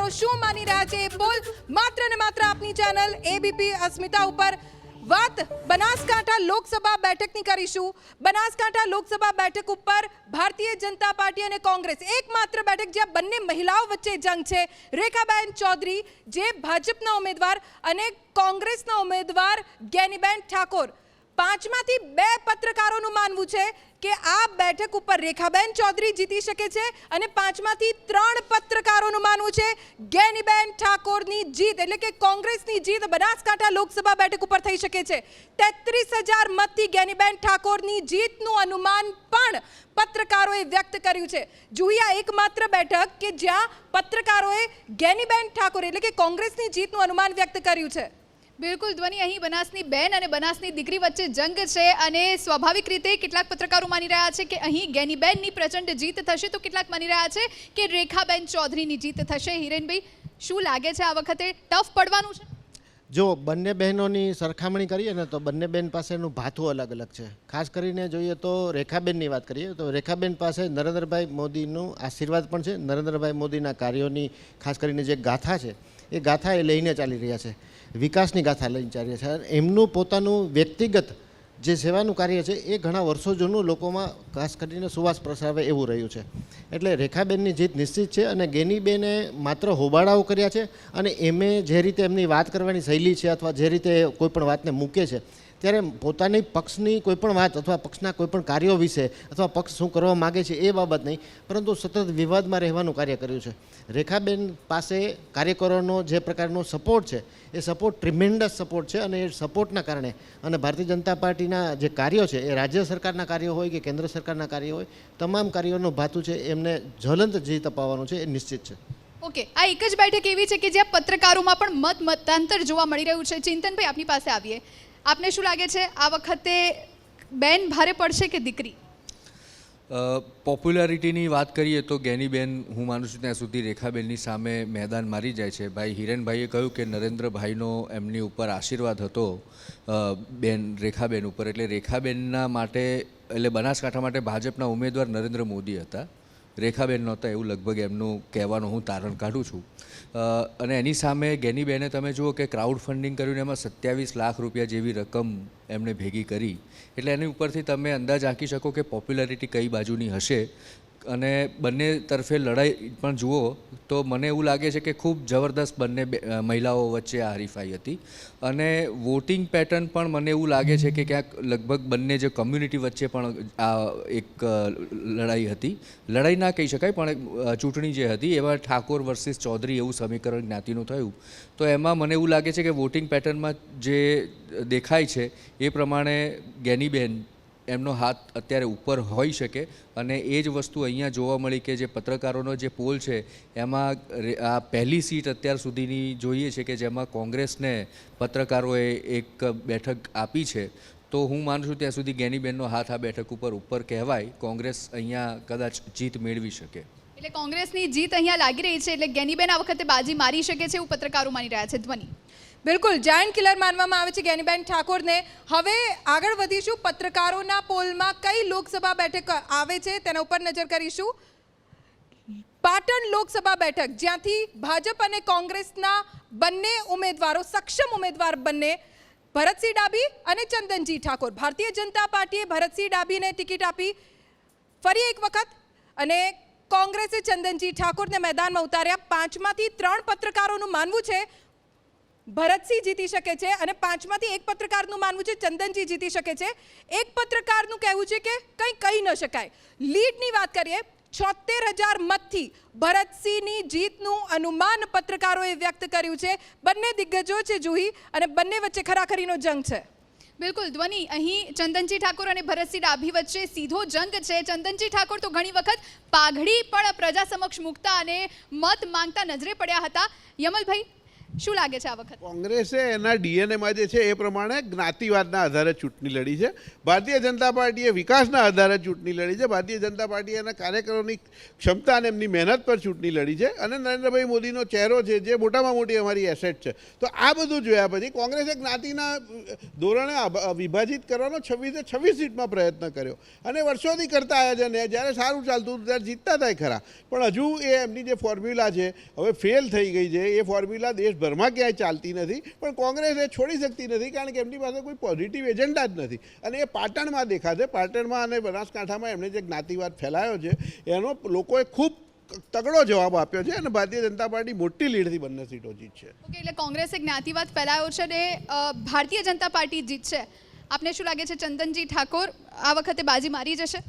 પત્રકારો શું માની રહ્યા છે એ બોલ. માત્ર ને માત્ર આપની ચેનલ એબીપી અસ્મિતા ઉપર વાત બનાસકાંઠા લોકસભા બેઠકની કરીશું. બનાસકાંઠા લોકસભા બેઠક ઉપર ભારતીય જનતા પાર્ટી અને કોંગ્રેસ એકમાત્ર બેઠક જ્યાં બંને મહિલાઓ વચ્ચે જંગ છે. રેખાબેન ચૌધરી, જે ભાજપના ઉમેદવાર અને કોંગ્રેસના ઉમેદવાર જ્ઞાનીબેન ઠાકોર. પાંચમાંથી બે પત્રકારોનું માનવું છે. કે આ બેઠક ઉપર રેખાબેન ચૌધરી જીતી શકે છે અને પાંચમાંથી ત્રણ પત્રકારોનું માનવું છે. જ્ઞાનીબેન ઠાકોરની જીત એટલે કે કોંગ્રેસની જીત બનાસકાંઠા લોકસભા બેઠક ઉપર થઈ શકે છે. તેત્રીસ હજાર મતથી જ્ઞાનીબેન ઠાકોરની જીતનું અનુમાન પણ પત્રકારોએ વ્યક્ત કર્યું છે. જોઈએ આ એકમાત્ર બેઠક કે જ્યાં પત્રકારોએ જ્ઞાનીબેન ઠાકોર એટલે કે કોંગ્રેસની જીતનું અનુમાન વ્યક્ત કર્યું છે. બિલકુલ, ધ્વનિ અહીં બનાસની બેન અને બનાસની દીકરી વચ્ચે જંગ છે અને સ્વાભાવિક રીતે કેટલાક પત્રકારો માની રહ્યા છે કે અહીં ગેનીબેનની પ્રચંડ જીત થશે. તો કેટલાક માની રહ્યા છે કે રેખાબેન ચૌધરીની જીત થશે. હિરેનભાઈ, શું લાગે છે આ વખતે? ટફ પડવાનું છે? જો બંને બહેનોની સરખામણી કરીએ ને તો બંને બહેન પાસેનું ભાથું અલગ અલગ છે. ખાસ કરીને જોઈએ તો રેખાબેનની વાત કરીએ તો રેખાબેન પાસે નરેન્દ્રભાઈ મોદીનું આશીર્વાદ પણ છે. નરેન્દ્રભાઈ મોદીના કાર્યોની ખાસ કરીને જે ગાથા છે, એ ગાથા એ લઈને ચાલી રહ્યા છે. વિકાસની ગાથા લઈને ચાલીએ છીએ એમનું પોતાનું વ્યક્તિગત જે સેવાનું કાર્ય છે, એ ઘણા વર્ષો જૂનું લોકોમાં ખાસ કરીને સુવાસ પ્રસરાવે એવું રહ્યું છે. એટલે રેખાબેનની જીત નિશ્ચિત છે અને ગેનીબેને માત્ર હોબાળાઓ કર્યા છે અને એમે જે રીતે એમની વાત કરવાની શૈલી છે અથવા જે રીતે કોઈપણ વાતને મૂકે છે ત્યારે પોતાની પક્ષની કોઈ પણ વાત અથવા પક્ષના કોઈ પણ કાર્યો વિશે અથવા પક્ષ શું કરવા માગે છે એ બાબત નહીં, પરંતુ સતત વિવાદમાં રહેવાનું કાર્ય કર્યું છે. રેખાબેન પાસે કાર્યકરોનો જે પ્રકારનો સપોર્ટ છે, એ સપોર્ટ ટ્રિમેન્ડસ સપોર્ટ છે અને એ સપોર્ટના કારણે અને ભારતીય જનતા પાર્ટીના જે કાર્યો છે, એ રાજ્ય સરકારના કાર્યો હોય કે કેન્દ્ર સરકારના કાર્યો હોય, તમામ કાર્યોનું ભાતું છે એમને જ્વલંત જીત અપાવવાનું છે એ નિશ્ચિત છે. ઓકે, આ એક જ બેઠક એવી છે કે જ્યાં પત્રકારોમાં પણ મત મતાંતર જોવા મળી રહ્યું છે. ચિંતનભાઈ, આપની પાસે આવીએ. આપને શું લાગે છે? આ વખતે બેન ભારે પડશે કે દીકરી? પોપ્યુલારિટીની વાત કરીએ તો ગેનીબેન, હું માનું છું ત્યાં સુધી રેખાબેનની સામે મેદાન મારી જાય છે. ભાઈ હિરેનભાઈએ કહ્યું કે નરેન્દ્રભાઈનો એમની ઉપર આશીર્વાદ હતો બેન, રેખાબેન ઉપર. એટલે રેખાબેનના માટે, એટલે બનાસકાંઠા માટે ભાજપના ઉમેદવાર નરેન્દ્ર મોદી હતા. રેખાબેન નહોતા એવું લગભગ એમનું કહેવાનું હું તારણ કાઢું છું. અને એની સામે ગેનીબેને તમે જુઓ કે ક્રાઉડ ફંડિંગ કર્યું એમાં સત્યાવીસ લાખ રૂપિયા જેવી રકમ એમણે ભેગી કરી. એટલે એની ઉપરથી તમે અંદાજ આંકી શકો કે પોપ્યુલારિટી કઈ બાજુની હશે. અને બંને તરફે લડાઈ પણ જુઓ તો મને એવું લાગે છે કે ખૂબ જબરદસ્ત બંને મહિલાઓ વચ્ચે આ હરીફાઈ હતી. અને વોટિંગ પેટર્ન પણ મને એવું લાગે છે કે ક્યાંક લગભગ બંને જે કમ્યુનિટી વચ્ચે પણ આ એક લડાઈ હતી. લડાઈ ના કહી શકાય, પણ ચૂંટણી જે હતી એમાં ઠાકોર વર્સિસ ચૌધરી એવું સમીકરણ જ્ઞાતિનું થયું. તો એમાં મને એવું લાગે છે કે વોટિંગ પેટર્નમાં જે દેખાય છે એ પ્રમાણે ગેનીબેન એમનો હાથ અત્યારે ઉપર હોઈ શકે અને એ જ વસ્તુ અહીંયા જોવા મળી કે જે પત્રકારોનો જે પોલ છે, એમાં આ પહેલી સીટ અત્યાર સુધીની જોઈએ છે કે જેમાં કોંગ્રેસને પત્રકારોએ એક બેઠક આપી છે, તો હું માનું છું ત્યાં સુધી ગેનીબેનનો હાથ આ બેઠક ઉપર ઉપર કહેવાય, કોંગ્રેસ અહીંયા કદાચ જીત મેળવી શકે. એટલે કોંગ્રેસની જીત અહીંયા લાગી રહી છે, એટલે ગેનીબેન આ વખતે બાજી મારી શકે છે એવું પત્રકારો માની રહ્યા છે, ધ્વનિ. બિલકુલ જાયન્ટ કિલર માનવામાં આવે છે જ્ઞાનીબેન ઠાકોરને. હવે આગળ વધીશું, પત્રકારોના પોલમાં કઈ લોકસભા બેઠક આવે છે તેના ઉપર નજર કરીશું. પાટણ લોકસભા બેઠક, જ્યાંથી ભાજપ અને કોંગ્રેસના બંને ઉમેદવારો, સક્ષમ ઉમેદવાર બંને, ભરતસિંહ ડાબી અને ચંદનજી ઠાકોર. ભારતીય જનતા પાર્ટીએ ભરતસિંહ ડાબીને ટિકિટ આપી ફરી એક વખત અને કોંગ્રેસે ચંદનજી ઠાકોરને મેદાનમાં ઉતાર્યા. પાંચમાંથી ત્રણ પત્રકારોનું માનવું છે ભરતસિંહ જીતી શકે છે અને પાંચમાંથી એક પત્રકારનું માનવું છે, ચંદનજી જીતી શકે છે. એક પત્રકારનું કહેવું છે કે કંઈ કહી ન શકાય. લીડની વાત કરીએ છોતેર હજાર મતથી ભરતસિંહની જીતનું અનુમાન પત્રકારોએ વ્યક્ત કર્યું છે. બંને દિગ્ગજો છે જુહી અને બંને વચ્ચે ખરાખરીનો જંગ છે. બિલકુલ, ધ્વનિ. અહીં ચંદનજી ઠાકોર અને ભરતસિંહ ડાભી વચ્ચે સીધો જંગ છે. ચંદનજી ઠાકોર તો ઘણી વખત પાઘડી પણ પ્રજા સમક્ષ મૂકતા અને મત માંગતા નજરે પડ્યા હતા. યમલભાઈ શું લાગે છે આ વખત? કોંગ્રેસે એના ડીએનએમાં જે છે એ પ્રમાણે જ્ઞાતિવાદના આધારે ચૂંટણી લડી છે. ભારતીય જનતા પાર્ટીએ વિકાસના આધારે ચૂંટણી લડી છે. ભારતીય જનતા પાર્ટીએ એના કાર્યકરોની ક્ષમતા અને એમની મહેનત પર ચૂંટણી લડી છે. અને નરેન્દ્રભાઈ મોદીનો ચહેરો છે જે મોટામાં મોટી અમારી એસેટ છે. તો આ બધું જોયા પછી કોંગ્રેસે જ્ઞાતિના ધોરણે વિભાજિત કરવાનો છવ્વીસે છવ્વીસ સીટમાં પ્રયત્ન કર્યો. અને વર્ષોથી કરતા આવ્યા છે ને જ્યારે સારું ચાલતું હતું ત્યારે જીતતા થાય ખરા. પણ હજુ એ એમની જે ફોર્મ્યુલા છે, હવે ફેલ થઈ ગઈ છે. એ ફોર્મ્યુલા દેશભરમાં ક્યાંય ચાલતી નથી, પણ કોંગ્રેસ એ છોડી શકતી નથી, કારણ કે એમની પાસે કોઈ પોઝિટિવ એજન્ડા જ નથી. અને એ પાટણમાં દેખાશે, પાટણમાં અને બનાસકાંઠામાં એમણે જે જ્ઞાતિવાદ ફેલાયો છે, એનો લોકોએ ખૂબ તગડો જવાબ આપ્યો છે અને ભારતીય જનતા પાર્ટી મોટી લીડથી બંને સીટો જીતશે. એટલે કોંગ્રેસે જ્ઞાતિવાદ ફેલાયો છે અને ભારતીય જનતા પાર્ટી જીતશે. આપને શું લાગે છે, ચંદનજી ઠાકોર આ વખતે બાજી મારી જશે?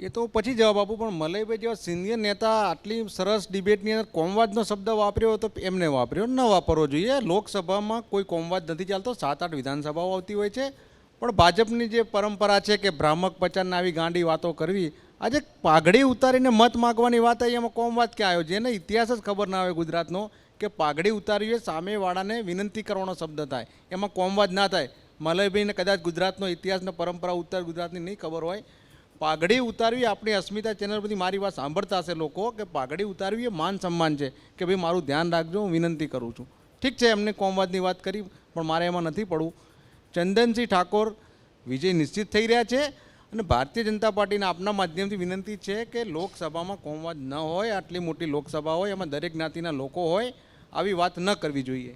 એ તો પછી જવાબ આપું, પણ મલયભાઈ જેવા સિનિયર નેતા આટલી સરસ ડિબેટની અંદર કોમવાદનો શબ્દ વાપર્યો તો એમને વાપર્યો ન વાપરવો જોઈએ. લોકસભામાં કોઈ કોમવાદ નથી ચાલતો. સાત આઠ વિધાનસભાઓ આવતી હોય છે. પણ ભાજપની જે પરંપરા છે કે ભ્રામક પચારને આવી ગાંડી વાતો કરવી, આજે પાઘડી ઉતારીને મત માગવાની વાત આવી, એમાં કોમવાદ ક્યાં આવ્યો? જેને ઇતિહાસ જ ખબર ના આવે ગુજરાતનો કે પાઘડી ઉતારીએ સામેવાળાને વિનંતી કરવાનો શબ્દ થાય. એમાં કોમવાદ ના થાય. મલયભાઈને કદાચ ગુજરાતનો ઇતિહાસને પરંપરા ઉત્તર ગુજરાતની નહીં ખબર હોય. પાઘડી ઉતારવી, આપણી અસ્મિતા ચેનલ પરથી મારી વાત સાંભળતા હશે લોકો, કે પાઘડી ઉતારવી એ માન સન્માન છે, કે ભાઈ મારું ધ્યાન રાખજો, હું વિનંતી કરું છું. ઠીક છે, એમને કોમવાદની વાત કરી, પણ મારે એમાં નથી પડવું. ચંદનસિંહ ઠાકોર વિજય નિશ્ચિત થઈ રહ્યા છે, અને ભારતીય જનતા પાર્ટીના આપના માધ્યમથી વિનંતી છે કે લોકસભામાં કોમવાદ ન હોય, આટલી મોટી લોકસભા હોય, એમાં દરેક જ્ઞાતિના લોકો હોય, આવી વાત ન કરવી જોઈએ.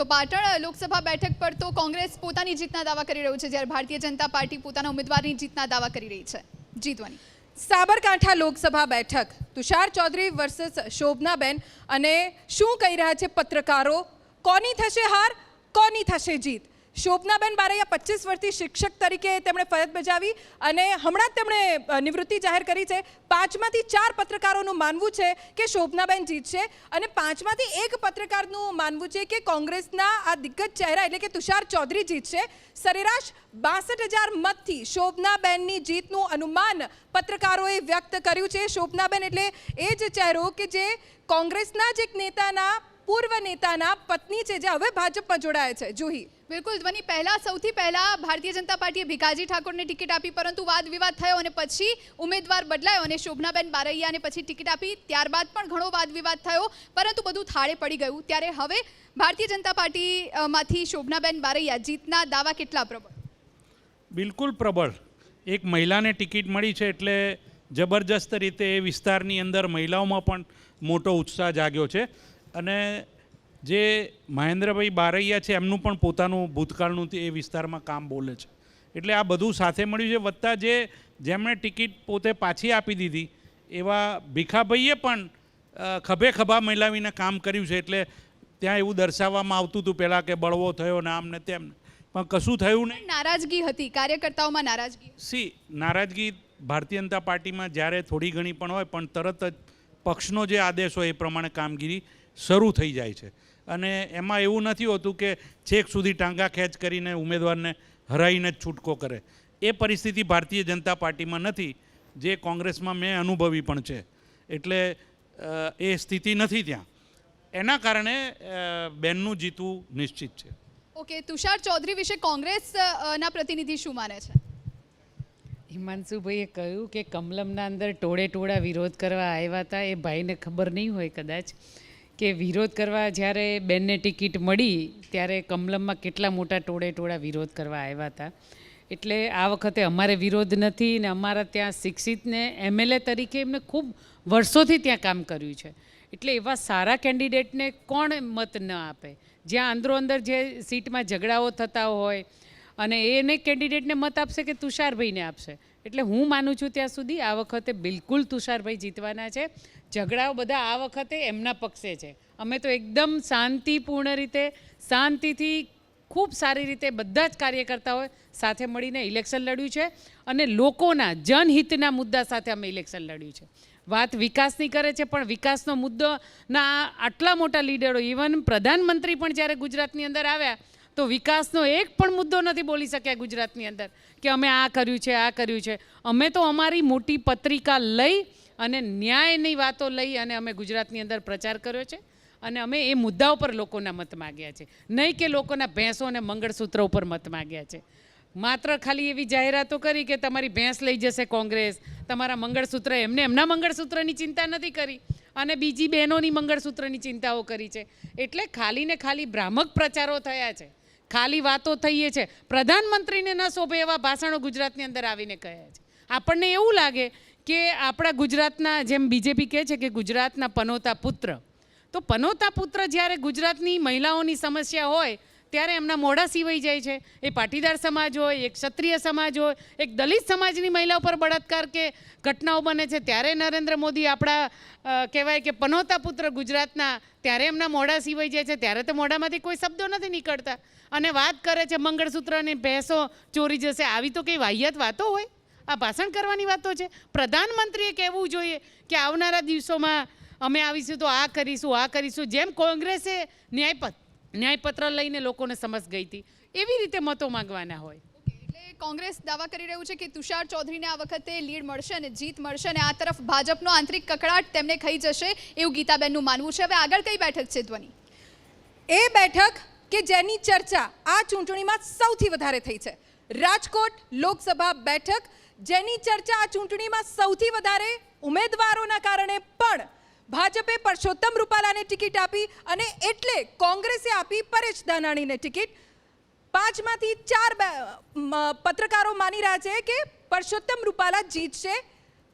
તો પાટણ લોકસભા બેઠક પર તો કોંગ્રેસ પોતાની જીતના દાવા કરી રહ્યું છે, જ્યારે ભારતીય જનતા પાર્ટી પોતાના ઉમેદવારની જીતના દાવા કરી રહી છે. જીતવાની સાબરકાંઠા લોકસભા બેઠક, તુષાર ચૌધરી વર્સસ શોભનાબેન અને શું કહી રહ્યા છે પત્રકારો? કોની થશે હાર? કોની થશે જીત? શોભનાબેન બારૈયા પચીસ વર્ષથી શિક્ષક તરીકે તેમણે ફરજ બજાવી અને હમણાં જ તેમણે નિવૃત્તિ જાહેર કરી છે. પાંચમાંથી ચાર પત્રકારોનું માનવું છે કે શોભનાબેન જીતશે અને પાંચમાંથી એક પત્રકારનું માનવું છે કે કોંગ્રેસના આ દિગ્ગજ ચહેરા એટલે કે તુષાર ચૌધરી જીતશે સરેરાશ બાસઠ હજાર મતથી શોભનાબેનની જીતનું અનુમાન પત્રકારોએ વ્યક્ત કર્યું છે. શોભનાબેન એટલે એ જ ચહેરો કે જે કોંગ્રેસના જ એક નેતાના પૂર્વ નેતાના પત્ની છે જે હવે ભાજપમાં જોડાયા છે. જુહી. બિલકુલ ધ્વની પહેલા સૌથી પહેલા ભારતીય જનતા પાર્ટીએ ભીખાજી ઠાકોરને ટિકિટ આપી પરંતુ વાદ વિવાદ થયો અને પછી ઉમેદવાર બદલાયો અને શોભનાબેન બારૈયાને પછી ટિકિટ આપી. ત્યારબાદ પણ ઘણો વાદ વિવાદ થયો પરંતુ બધું થાળે પડી ગયું. ત્યારે હવે ભારતીય જનતા પાર્ટીમાંથી શોભનાબેન બારૈયા જીતના દાવા કેટલા પ્રબળ? બિલકુલ પ્રબળ. એક મહિલાને ટિકિટ મળી છે એટલે જબરજસ્ત રીતે એ વિસ્તારની અંદર મહિલાઓમાં પણ મોટો ઉત્સાહ જાગ્યો છે. અને જે મહેન્દ્રભાઈ બારૈયા છે એમનું પણ પોતાનું ભૂતકાળનું એ વિસ્તારમાં કામ બોલે છે. એટલે આ બધું સાથે મળ્યું છે વત્તા જે જેમણે ટિકિટ પોતે પાછી આપી દીધી એવા ભીખાભાઈએ પણ ખભે ખભા મિલાવીને કામ કર્યું છે એટલે ત્યાં એવું દર્શાવવામાં આવતું હતું પહેલાં કે બળવો થયો ને આમ ને તેમ પણ કશું થયું નહીં. નારાજગી હતી કાર્યકર્તાઓમાં નારાજગી સી નારાજગી ભારતીય જનતા પાર્ટીમાં જ્યારે થોડી ઘણી પણ હોય પણ તરત જ પક્ષનો જે આદેશ હોય એ પ્રમાણે કામગીરી શરૂ થઈ જાય છે. અને એમાં એવું નથી હોતું કે છેક સુધી ટાંગા ખેંચ કરીને ઉમેદવારને હરાઈને જ છૂટકો કરે. એ પરિસ્થિતિ ભારતીય જનતા પાર્ટીમાં નથી જે કોંગ્રેસમાં મેં અનુભવી પણ છે. એટલે એ સ્થિતિ નથી ત્યાં. એના કારણે બેનનું જીતવું નિશ્ચિત છે. ઓકે તુષાર ચૌધરી વિશે કોંગ્રેસ અ, પ્રતિનિધિ શું માને છે? હિમાંશુભાઈએ કહ્યું કે કમલમના અંદર ટોળે ટોળા વિરોધ કરવા આવ્યા હતા એ ભાઈને ખબર નહીં હોય કદાચ. કે વિરોધ કરવા જ્યારે બેનને ટિકિટ મળી, ત્યારે કમલમમાં કેટલા મોટા ટોળે ટોળા વિરોધ કરવા આવ્યા હતા. એટલે આ વખતે અમારે વિરોધ નથી ને અમારા ત્યાં શિક્ષિતને એમએલએ તરીકે એમને ખૂબ વર્ષોથી ત્યાં કામ કર્યું છે. એટલે એવા સારા કેન્ડિડેટને કોણ મત ન આપે? જ્યાં અંદરો અંદર જે સીટમાં ઝઘડાઓ થતા હોય અને એને કેન્ડિડેટને મત આપશે કે તુષારભાઈને આપશે? એટલે હું માનું છું ત્યાં સુધી આ વખતે બિલકુલ તુષારભાઈ જીતવાના છે. ઝઘડાઓ બધા આ વખતે એમના પક્ષે છે. અમે તો એકદમ શાંતિપૂર્ણ રીતે, શાંતિથી ખૂબ સારી રીતે બધા જ કાર્યકર્તાઓએ સાથે મળીને ઇલેક્શન લડ્યું છે અને લોકોના જનહિતના મુદ્દા સાથે અમે ઇલેક્શન લડ્યું છે. વાત વિકાસની કરે છે, પણ વિકાસનો મુદ્દો ના આટલા મોટા લીડરો ઇવન પ્રધાનમંત્રી પણ જ્યારે ગુજરાતની અંદર આવ્યા તો વિકાસનો એક પણ મુદ્દો નથી બોલી શક્યા ગુજરાતની અંદર કે અમે આ કર્યું છે, આ કર્યું છે. અમે તો અમારી મોટી પત્રિકા લઈ અને ન્યાયની વાતો લઈ અને અમે ગુજરાતની અંદર પ્રચાર કર્યો છે અને અમે એ મુદ્દા ઉપર લોકોના મત માગ્યા છે. નહીં કે લોકોના ભેંસો અને મંગળસૂત્ર ઉપર મત માગ્યા છે. માત્ર ખાલી એવી જાહેરાતો કરી કે તમારી ભેંસ લઈ જશે કોંગ્રેસ, તમારા મંગળસૂત્ર, એમને એમના મંગળસૂત્રની ચિંતા નથી કરી અને બીજી બહેનોની મંગળસૂત્રની ચિંતાઓ કરી છે. એટલે ખાલી ને ખાલી ભ્રામક પ્રચારો થયા છે. ખાલી વાતો થઈએ છે. પ્રધાનમંત્રીને ન શોભે એવા ભાષણો ગુજરાતની અંદર આવીને કહે છે. આપણને એવું લાગે કે આપણા ગુજરાતના જેમ બીજેપી કહે છે કે ગુજરાતના પનોતા પુત્ર. તો પનોતા પુત્ર જ્યારે ગુજરાતની મહિલાઓની સમસ્યા હોય ત્યારે એમના મોઢા સીવાઈ જાય છે. એ પાટીદાર સમાજ હોય, એક ક્ષત્રિય સમાજ હોય, એક દલિત સમાજની મહિલા ઉપર બળાત્કાર કે ઘટનાઓ બને છે, ત્યારે નરેન્દ્ર મોદી આપણા કહેવાય કે પનોતા પુત્ર ગુજરાતના, ત્યારે એમના મોઢા સીવાઈ જાય છે. ત્યારે તો મોઢામાંથી કોઈ શબ્દો નથી નીકળતા. અને વાત કરે છે મંગળસૂત્રની ભેંસો ચોરી જશે, આવી તો કંઈ વાહિયાત વાતો હોય? આ ભાષણ કરવાની વાતો છે. પ્રધાનમંત્રીએ કહેવું જોઈએ કે આવનારા દિવસોમાં અમે આવીશું તો આ કરીશું આ કરીશું. જેમ કોંગ્રેસે ન્યાયપત્ર ન્યાયપત્ર લઈને લોકોને સમજ ગઈ હતી. એવી રીતે મતો માંગવાના હોય. એટલે કોંગ્રેસ દાવા કરી રહ્યું છે કે તુષાર ચૌધરીને આ વખતે લીડ મળશે અને જીત મળશે અને આ તરફ ભાજપનો આંતરિક કકડાટ તેમને ખાઈ જશે એવું ગીતાબેનનું માનવું છે. હવે આગળ કઈ બેઠક છે ધ્વની? એ બેઠક કે જેની ચર્ચા આ ચૂંટણીમાં સૌથી વધારે થઈ છે. રાજકોટ લોકસભા બેઠક જેની ચર્ચા આ ચૂંટણીમાં સૌથી વધારે ઉમેદવારોના કારણે પણ ભાજપે પરસોત્તમ રૂપાલાને ટિકિટ આપી અને એટલે કોંગ્રેસે આપી પરેશ ધાનાણીને ટિકિટ. પાંચમાંથી ચાર પત્રકારો માની રહ્યા છે કે પરસોત્તમ રૂપાલા જીતશે.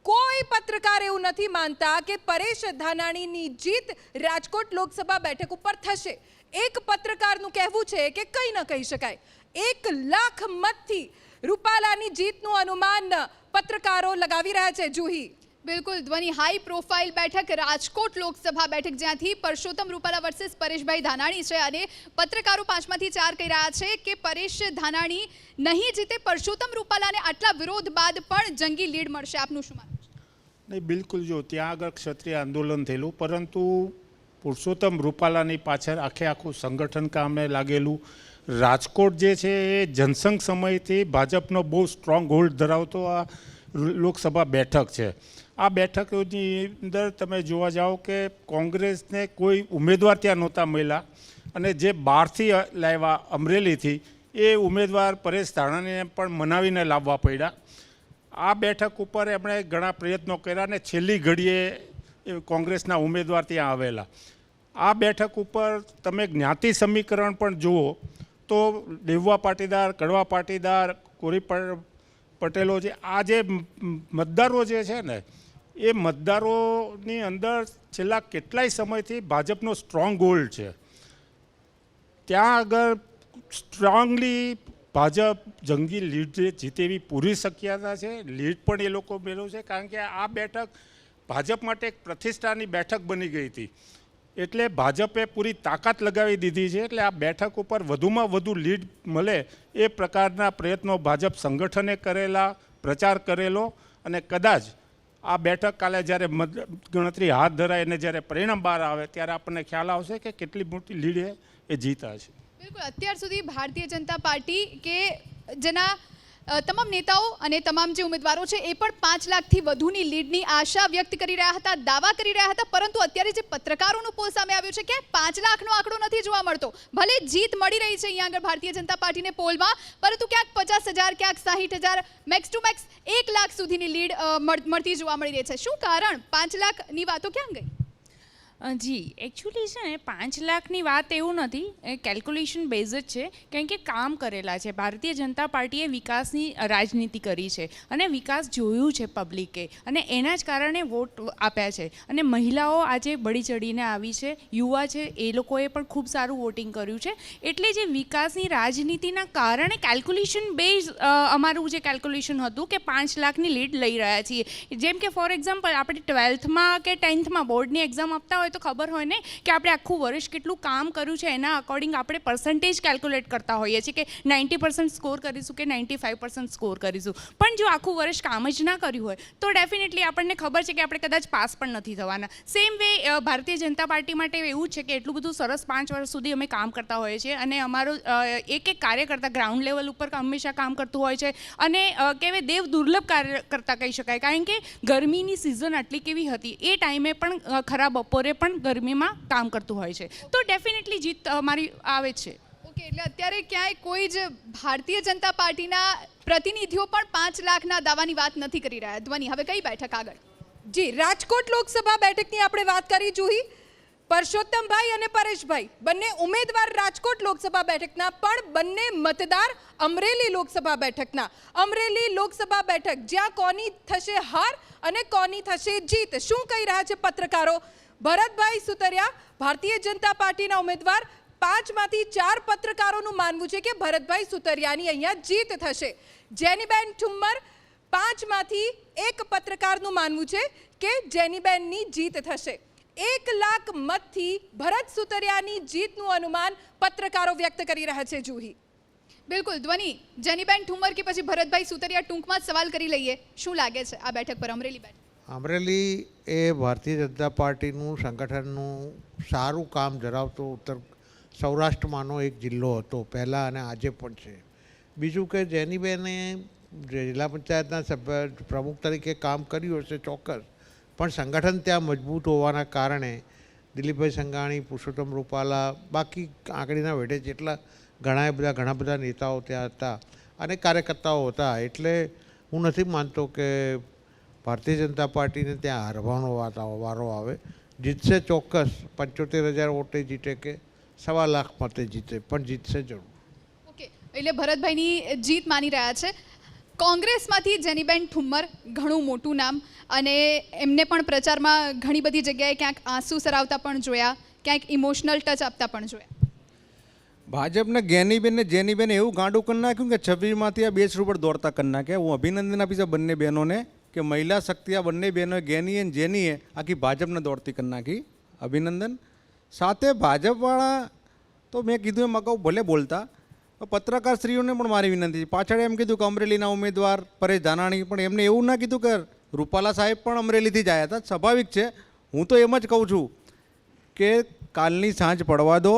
કોઈ પત્રકાર એવું નથી માનતા કે પરેશ ધાનાણીની જીત રાજકોટ લોકસભા બેઠક ઉપર થશે. એક પત્રકારનું કહેવું છે કે કંઈ ન કહી શકાય. એક લાખ મતથી રૂપાલાની જીતનું અનુમાન પત્રકારો લગાવી રહ્યા છે. જુહી. બિલકુલ, ધ્વની હાઈ પ્રોફાઇલ બેઠક, રાજકોટ લોકસભા બેઠક, જ્યાંથી પરસોત્તમ રૂપાલા વર્સેસ પરેશભાઈ ધાનાણી છે અને પત્રકારો પાંચમાંથી ચાર કહી રહ્યા છે કે પરેશ ધાનાણી નહીં જીતે, પરસોત્તમ રૂપાલાને આટલા વિરોધ બાદ પણ જંગી લીડ મળશે. આપનું શું માનવું નહીં, બિલકુલ જો, ત્યાં આગળ ક્ષત્રિય આંદોલન થયેલું, પરંતુ પુરુષોત્તમ રૂપાલાની પાછળ આખે આખું સંગઠન કામે લાગેલું. રાજકોટ જે છે, એ જનસંઘ સમયથી ભાજપનો બહુ સ્ટ્રોંગ હોલ્ડ ધરાવતો આ લોકસભા બેઠક છે. આ બેઠકની અંદર તમે જોવા જાઓ કે કોંગ્રેસને કોઈ ઉમેદવાર ત્યાં નહોતા મળ્યા અને જે બહારથી લાવ્યા અમરેલીથી, એ ઉમેદવાર પરેશ ધાણાને પણ મનાવીને લાવવા પડ્યા. આ બેઠક ઉપર એમણે ઘણા પ્રયત્નો કર્યા અને છેલ્લી ઘડીએ કોંગ્રેસના ઉમેદવાર ત્યાં આવેલા. આ બેઠક ઉપર તમે જ્ઞાતિ સમીકરણ પણ જુઓ તો દેવવા પાટીદાર, કડવા પાટીદાર, કોરી પટેલો છે આ જે મતદારો જે છે ને એ મતદારોની અંદર છેલ્લા કેટલાય સમયથી ભાજપનો સ્ટ્રોંગ હોલ્ડ છે. ત્યાં આગળ સ્ટ્રોંગલી ભાજપ જંગી લીડ જીતે એવી પૂરી શક્યતા છે. લીડ પણ એ લોકો મેળવશે કારણ કે આ બેઠક ભાજપ માટે એક પ્રતિષ્ઠાની બેઠક બની ગઈ હતી. એટલે ભાજપે પૂરી તાકાત લગાવી દીધી છે એટલે આ બેઠક ઉપર વધુમાં વધુ લીડ મળે એ પ્રકારના પ્રયત્નો ભાજપ સંગઠને કરેલા, પ્રચાર કરેલો અને કદાચ આ બેઠક કાલે જ્યારે ગણતરી હાથ ધરાય અને જ્યારે પરિણામ બહાર આવે, ત્યારે આપણને ખ્યાલ આવશે કે કેટલી મોટી લીડે એ જીતા છે બિલકુલ. અત્યાર સુધી ભારતીય જનતા પાર્ટી કે જેના તમામ નેતાઓ અને તમામ જે ઉમેદવારો છે એ પણ પાંચ લાખથી વધુની લીડની આશા વ્યક્ત કરી રહ્યા હતા, દાવા કરી રહ્યા હતા, પરંતુ અત્યારે જે પત્રકારોનું પોલ સામે આવ્યું છે કે પાંચ લાખનો આંકડો નથી જોવા મળતો. ભલે જીત મળી રહી છે અહીંયા આગળ ભારતીય જનતા પાર્ટીને પોલમાં, પરંતુ ક્યાંક પચાસ હજાર, ક્યાંક સાહીઠ હજાર, મેક્સ ટુ મેક્સ એક લાખ સુધીની લીડ મળતી જોવા મળી રહી છે. શું કારણ? પાંચ લાખની વાતો ક્યાં ગઈ? જી એકચ્યુઅલી છે ને, પાંચ લાખની વાત એવું નથી, એ કેલ્ક્યુલેશન બેઝ જ છે, કારણ કે કામ કરેલા છે. ભારતીય જનતા પાર્ટીએ વિકાસની રાજનીતિ કરી છે અને વિકાસ જોયું છે પબ્લિકે અને એના જ કારણે વોટ આપ્યા છે. અને મહિલાઓ આજે બળી ચડીને આવી છે, યુવા છે, એ લોકોએ પણ ખૂબ સારું વોટિંગ કર્યું છે. એટલે જે વિકાસની રાજનીતિના કારણે કેલ્ક્યુલેશન બેઝ અમારું જે કેલ્ક્યુલેશન હતું કે પાંચ લાખની લીડ લઈ રહ્યા છીએ. જેમ કે ફોર એક્ઝામ્પલ આપણે ટ્વેલ્થમાં કે ટેન્થમાં બોર્ડની એક્ઝામ આપતા હોય તો ખબર હોય ને કે આપણે આખું વર્ષ કેટલું કામ કર્યું છે, એના અકોર્ડિંગ આપણે પર્સન્ટેજ કેલ્ક્યુલેટ કરતા હોઈએ છીએ કે નાઇન્ટી પર્સન્ટ સ્કોર કરીશું કે નાઇન્ટી ફાઇવ પર્સન્ટ સ્કોર કરીશું. પણ જો આખું વર્ષ કામ જ ના કર્યું હોય, તો ડેફિનેટલી આપણને ખબર છે કે આપણે કદાચ પાસ પણ નથી થવાના. Same way Bharatiya Janata party માટે એવું છે કે એટલું બધું સરસ પાંચ વર્ષ સુધી અમે કામ કરતા હોઈએ છીએ અને અમારો એક એક કાર્યકર્તા ગ્રાઉન્ડ લેવલ ઉપર હંમેશા કામ કરતું હોય છે અને કહેવાય દેવ દુર્લભ કાર્ય કરતા કહી શકાય. કારણ કે ગરમીની સિઝન આટલી કેવી હતી? એ ટાઈમે પણ ખરા બપોરે પણ ગરમીમાં કામ કરતું હોય છે. તો ડેફિનેટલી જીત અમારી આવે છે. ઓકે એટલે અત્યારે ક્યાંય કોઈ જ ભારતીય જનતા પાર્ટીના પ્રતિનિધિઓ પણ પાંચ લાખના દાવાની વાત નથી કરી રહ્યા. ધ્વનિ હવે કઈ બેઠક આગળ? જી રાજકોટ લોકસભા બેઠકની આપણે વાત કરી જોઈ પરસોત્તમભાઈ અને પરેશભાઈ બંને ઉમેદવાર રાજકોટ લોકસભા બેઠકના પણ બંને મતદાર અમરેલી લોકસભા બેઠકના. અમરેલી લોકસભા બેઠક જ્યાં કોની થશે હાર અને કોની થશે જીત? શું કહી રહ્યા છે પત્રકારો? ભરતભાઈ સુતરિયા, ભારતીય જનતા પાર્ટીના ઉમેદવાર, પાંચમાંથી ચાર પત્રકારોનું માનવું છે કે ભરતભાઈ સુતરિયાની અહીંયા જીત થશે. જેનીબેન ઠુમ્મર પાંચમાંથી એક પત્રકારનું માનવું છે કે જેનીબેનની જીત થશે. એક લાખ મતથી ભરત સુતરિયાની જીતનું અનુમાન પત્રકારો વ્યક્ત કરી રહ્યા છે જુહી. બિલકુલ, ધ્વનિ. જેનીબેન ઠુમર કે પછી ભરતભાઈ સુતરિયા ટૂંકમાં સવાલ કરી લઈએ. શું લાગે છે આ બેઠક પર અમરેલી બેઠક? અમરેલી એ ભારતીય જનતા પાર્ટીનું સંગઠનનું સારું કામ ધરાવતો ઉત્તર સૌરાષ્ટ્રમાંનો એક જિલ્લો હતો, પહેલાં અને આજે પણ છે. બીજું કે જેનીબેને જિલ્લા પંચાયતના સભ્ય પ્રમુખ તરીકે કામ કર્યું હશે ચોક્કસ, પણ સંગઠન ત્યાં મજબૂત હોવાના કારણે દિલીપભાઈ સંઘાણી, પુરુષોત્તમ રૂપાલા, બાકી આંગળીના વેઢે જેટલા ઘણા બધા ઘણા બધા નેતાઓ ત્યાં હતા અને કાર્યકર્તાઓ હતા, એટલે હું નથી માનતો કે ભારતીય જનતા પાર્ટીને ત્યાં હારવાનો વારો આવે. જીતશે ચોક્કસ પંચોતેર હજાર વોટે જીતે કે સવા લાખ મતે જીતે પણ જીતશે જરૂર. ઓકે એટલે ભરતભાઈની જીત માની રહ્યા છે. કોંગ્રેસમાંથી જેનીબેન ઠુમ્મર ઘણું મોટું નામ અને એમને પણ પ્રચારમાં ઘણી બધી જગ્યાએ ક્યાંક આંસુ સરાવતા પણ જોયા ક્યાંક ઇમોશનલ ટચ આપતા પણ જોયા. ભાજપને ગેનીબેન ને જેનીબેન એવું ગાંડું કરી નાખ્યું કે છવ્વીસમાંથી આ બે શ્રુ પર દોડતા કરી નાખ્યા. હું અભિનંદન આપીશ બંને બહેનોને. કે મહિલા શક્તિ આ બંને બહેનો ગેની અને જેનીએ આખી ભાજપને દોડતી કરી નાખી. અભિનંદન. સાથે ભાજપવાળા તો મેં કીધું એમ અગાઉ ભલે બોલતા પત્રકારશ્રીઓને પણ મારી વિનંતી છે. પાછળ એમ કીધું કે અમરેલીના ઉમેદવાર પરેશ ધાનાણી, પણ એમને એવું ના કીધું કે રૂપાલા સાહેબ પણ અમરેલીથી જ આવ્યા હતા. સ્વાભાવિક છે. હું તો એમ જ કહું છું કે કાલની સાંજ પડવા દો.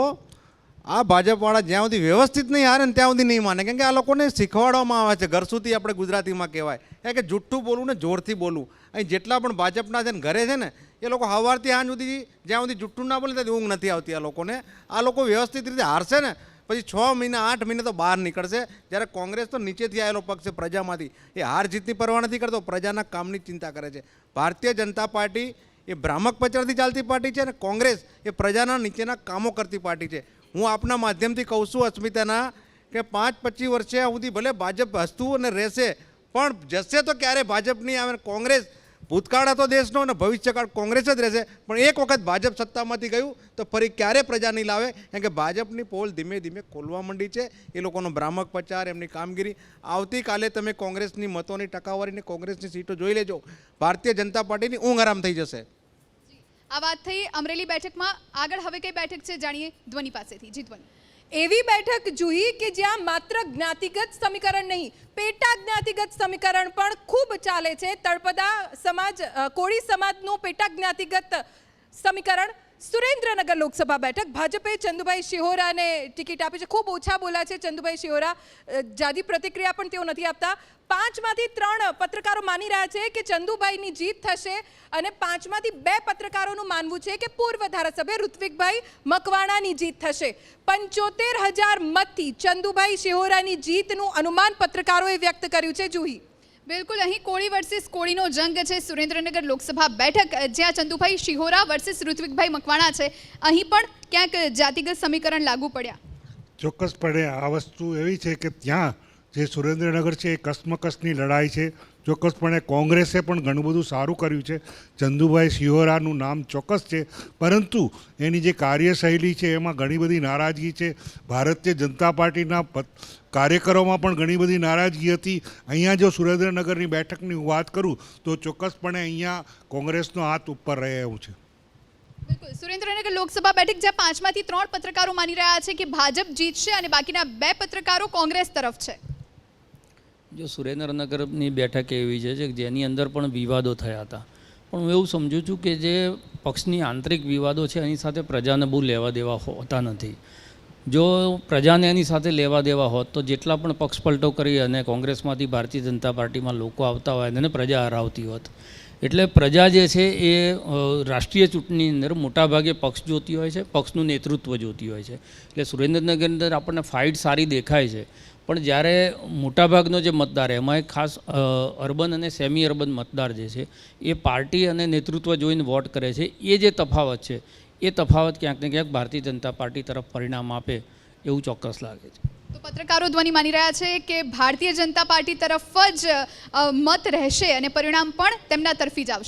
આ ભાજપવાળા જ્યાં સુધી વ્યવસ્થિત નહીં હારે ને ત્યાં સુધી નહીં માને. કેમ કે આ લોકોને શીખવાડવામાં આવે છે. ઘર સુધી આપણે ગુજરાતીમાં કહેવાય. કારણ કે જુઠ્ઠું બોલવું ને જોરથી બોલવું. અહીં જેટલા પણ ભાજપના છે ને ઘરે છે ને, એ લોકો સવારથી સાંજ સુધી જ્યાં સુધી જુઠ્ઠું ના બોલે ત્યાં ઊંઘ નથી આવતી આ લોકોને. આ લોકો વ્યવસ્થિત રીતે હારશે ને, પછી છ મહિના, આઠ મહિના તો બહાર નીકળશે. જ્યારે કોંગ્રેસ તો નીચેથી આવેલો પક્ષ છે પ્રજામાંથી. એ હાર જીતની પરવા નથી કરતો, પ્રજાના કામની ચિંતા કરે છે. ભારતીય જનતા પાર્ટી એ ભ્રામક પ્રચારથી ચાલતી પાર્ટી છે અને કોંગ્રેસ એ પ્રજાના નીચેના કામો કરતી પાર્ટી છે. હું આપના માધ્યમથી કહું છું અસ્મિતાના, કે પાંચ પચીસ વર્ષે સુધી ભલે ભાજપ હસતું અને રહેશે, પણ જશે તો ક્યારે ભાજપની આવે? કોંગ્રેસ ભૂતકાળ હતો દેશનો અને ભવિષ્યકાળ કોંગ્રેસ જ રહેશે. પણ એક વખત ભાજપ સત્તામાંથી ગયું તો ફરી ક્યારે પ્રજા નહીં લાવે? કારણ કે ભાજપની પોલ ધીમે ધીમે ખોલવા માંડી છે. એ લોકોનો ભ્રામક પ્રચાર, એમની કામગીરી. આવતીકાલે તમે કોંગ્રેસની મતોની ટકાવારીને કોંગ્રેસની સીટો જોઈ લેજો. ભારતીય જનતા પાર્ટીની ઊંઘ આરામ થઈ જશે. આ વાત થઈ અમરેલી બેઠકમાં. આગળ હવે કઈ બેઠક છે જાણીએ ધ્વનિ પાસેથી. જી ધ્વની. એવી બેઠક જોઈ કે જ્યાં માત્ર જ્ઞાતિગત સમીકરણ નહીં પેટા જ્ઞાતિગત સમીકરણ પણ ખૂબ ચાલે છે. તળપદા સમાજ કોળી સમાજનું પેટા જ્ઞાતિગત સમીકરણ સુરેન્દ્રનગર લોકસભા બેઠક. ભાજપે ચંદુભાઈ શિહોરાને ટિકિટ આપી છે. ખૂબ ઓછા બોલ્યા છે ચંદુભાઈ શિહોરા. જાદી પ્રતિક્રિયા પણ તેઓ નથી આપતા. પાંચમાંથી ત્રણ પત્રકારો માની રહ્યા છે કે ચંદુભાઈની જીત થશે અને પાંચમાંથી બે પત્રકારોનું માનવું છે કે પૂર્વ ધારાસભ્ય ઋત્વિકભાઈ મકવાણાની જીત થશે. પંચોતેર હજાર મતથી ચંદુભાઈ શિહોરાની જીતનું અનુમાન પત્રકારોએ વ્યક્ત કર્યું છે. જુહી. બિલકુલ, અહીં કોળી વર્સિસ કોળીનો જંગ છે. સુરેન્દ્રનગર લોકસભા બેઠક જ્યાં ચંદુભાઈ શિહોરા વર્સિસ ઋત્વિકભાઈ મકવાણા છે. અહીં પણ ક્યાંક જાતિગત સમીકરણ લાગુ પડ્યા. ચોક્કસપણે આ વસ્તુ એવી છે કે ત્યાં જે સુરેન્દ્રનગર છે એ કસમકસની લડાઈ છે. ચોક્કસપણે કોંગ્રેસે પણ ઘણું બધું સારું કર્યું છે. ચંદુભાઈ શિહોરાનું નામ ચોક્કસ છે. પરંતુ એની જે કાર્યશૈલી છે, એમાં ઘણી બધી નારાજગી છે. ભારતીય જનતા પાર્ટીના કાર્યકરોમાં પણ ઘણી બધી નારાજગી હતી. અહીંયા જો સુરેન્દ્રનગરની બેઠકની વાત કરું, તો ચોક્કસપણે અહીંયા કોંગ્રેસનો હાથ ઉપર રહે એવું છે. બિલકુલ. સુરેન્દ્રનગર લોકસભા બેઠક, જ્યાં પાંચમાંથી ત્રણ પત્રકારો માની રહ્યા છે કે ભાજપ જીતશે અને બાકીના બે પત્રકારો કોંગ્રેસ તરફ છે. જો સુરેન્દ્રનગરની બેઠક એવી છે કે જેની અંદર પણ વિવાદો થયા હતા. પણ હું એવું સમજુ છું કે જે પક્ષની આંતરિક વિવાદો છે, એની સાથે પ્રજાને બહુ લેવા દેવા હોતા નથી. જો પ્રજાને એની સાથે લેવા દેવા હોત, તો જેટલા પણ પક્ષ પલટો કરી અને કોંગ્રેસમાંથી ભારતીય જનતા પાર્ટીમાં લોકો આવતા હોય અને પ્રજા હરાવતી હોત. એટલે પ્રજા જે છે એ રાષ્ટ્રીય ચૂંટણીની અંદર મોટાભાગે પક્ષ જોતી હોય છે, પક્ષનું નેતૃત્વ જોતી હોય છે. એટલે સુરેન્દ્રનગરની અંદર આપણને ફાઇટ સારી દેખાય છે. પણ જ્યારે મોટાભાગનો જે મતદાર, એમાં ખાસ અર્બન અને સેમી અર્બન મતદાર જે છે, એ પાર્ટી અને નેતૃત્વ જોઈને વોટ કરે છે, એ જે તફાવત છે, એ તફાવત ક્યાંક ને ક્યાંક ભારતીય જનતા પાર્ટી તરફ પરિણામ આપે એવું ચોક્કસ લાગે છે. તો પત્રકારો ધ્વનિ માની રહ્યા છે કે ભારતીય જનતા પાર્ટી તરફ જ મત રહેશે અને પરિણામ પણ તેમના તરફી જ આવશે.